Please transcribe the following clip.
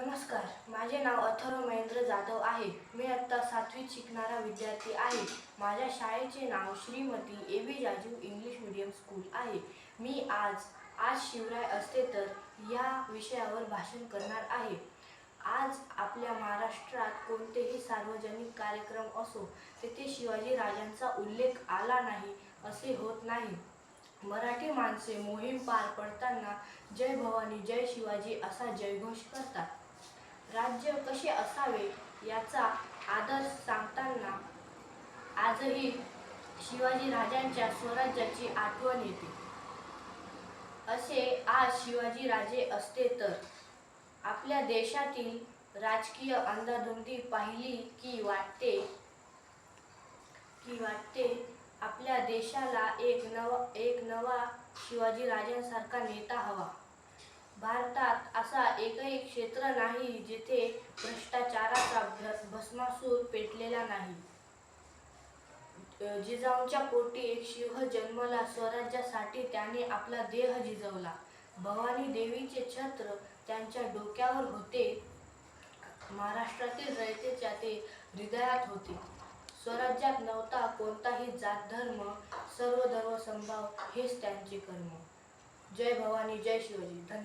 नमस्कार माझे नाव अथर्व महेंद्र जाधव आहे. मी आत्ता सातवीत शिकणारा विद्यार्थी आहे. माझ्या शाळेचे नाव Shrimati A B Jaju English medium school आहे. मी आज आज शिवराय असते तर या विषयावर भाषण करणार आहे. आज आपल्या महाराष्ट्रात कोणतेही सार्वजनिक कार्यक्रम असो तेथे शिवाजी राजांचा उल्लेख आला नाही असे होत नाही. मराठी माणसे मोहीम पार पडताना जय भवानी जय शिवाजी असा जयघोष करतात. राज्य कसे असावे याचा आदर सांगताना आजही शिवाजी राजांच्या स्वराज्याची आठवण येते. असे आज शिवाजी राजे असते तर आपल्या देशातील राजकीय अंधाधुंदी पाहिली की वाटते की वाटते आपल्या देशाला एक नवा एक नवा शिवाजी राजांसारखा नेता हवा. भारतात असा एकही क्षेत्र नाही जिथे भ्रष्टाचाराचा भस्मासूर पेटलेला नाही. जिजाऊंच्या पोटी एक शिव जन्मला स्वराज्यासाठी त्याने आपला देह जिजवला. भवानी देवीचे छत्र त्यांच्या डोक्यावर होते. महाराष्ट्रातील रयतेच्या ते हृदयात होते. स्वराज्यात नव्हता कोणताही जात धर्म सर्व धर्म संभाव हेच त्यांचे कर्म. जय भवानी जय शिवाजी. धन्यवाद.